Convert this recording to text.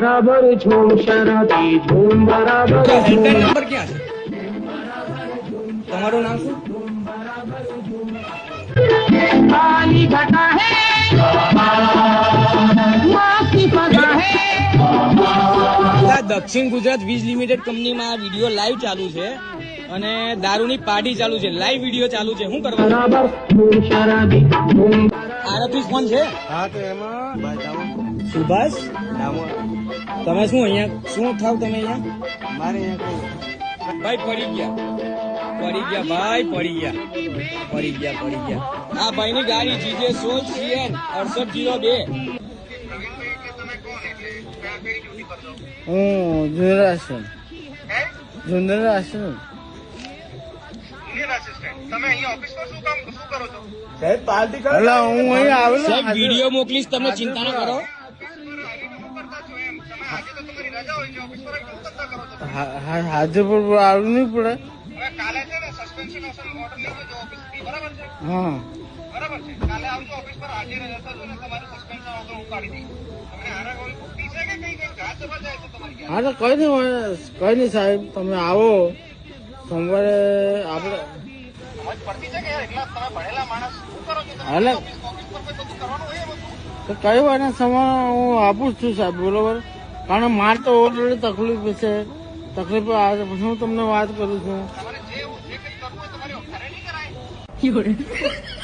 બરાબર ઝૂમ શરદી ઝૂમ બરાબર નંબર ક્યાં છે? તમારું નામ શું? પાણી ઘટા હે. દક્ષિણ ગુજરાત વીજ લિમિટેડ કંપનીમાં આ વીડિયો લાઈવ ચાલુ છે અને દારૂની પાર્ટી ચાલુ છે. લાઈવ વીડિયો ચાલુ છે. શું કરવાનું? આરતી કોણ છે? હા તો એમાં સુભાષ? તમે શું અહીંયા શું થાવ તમે અહીંયા? મારે અહીંયા ભાઈ પડી ગયા. પડી ગયા ભાઈ પડી ગયા. પડી ગયા પડી ગયા. આ ભાઈની ગાડી જીજે સોલ સીએન અડસઠ જીરો બે. હું જુનિયર આશ્રમ. જુનિયર આશ્રમ. એટલે હું અહીં આવેલો સાહેબ વીડિયો મોકલીશ તમે ચિંતા ના કરો. હાજર પર આવવું નહીં પડે. હા. હા તો કઈ નહીં કઈ નહીં સાહેબ તમે આવો. સોમવારે આપણે એટલે તો કઈ વારના સમય હું આપું જ છું સાહેબ બરોબર? કારણ માર તો ઓલરેડી તકલીફ છે તકલીફ આવે છે પછી હું તમને વાત કરું છું.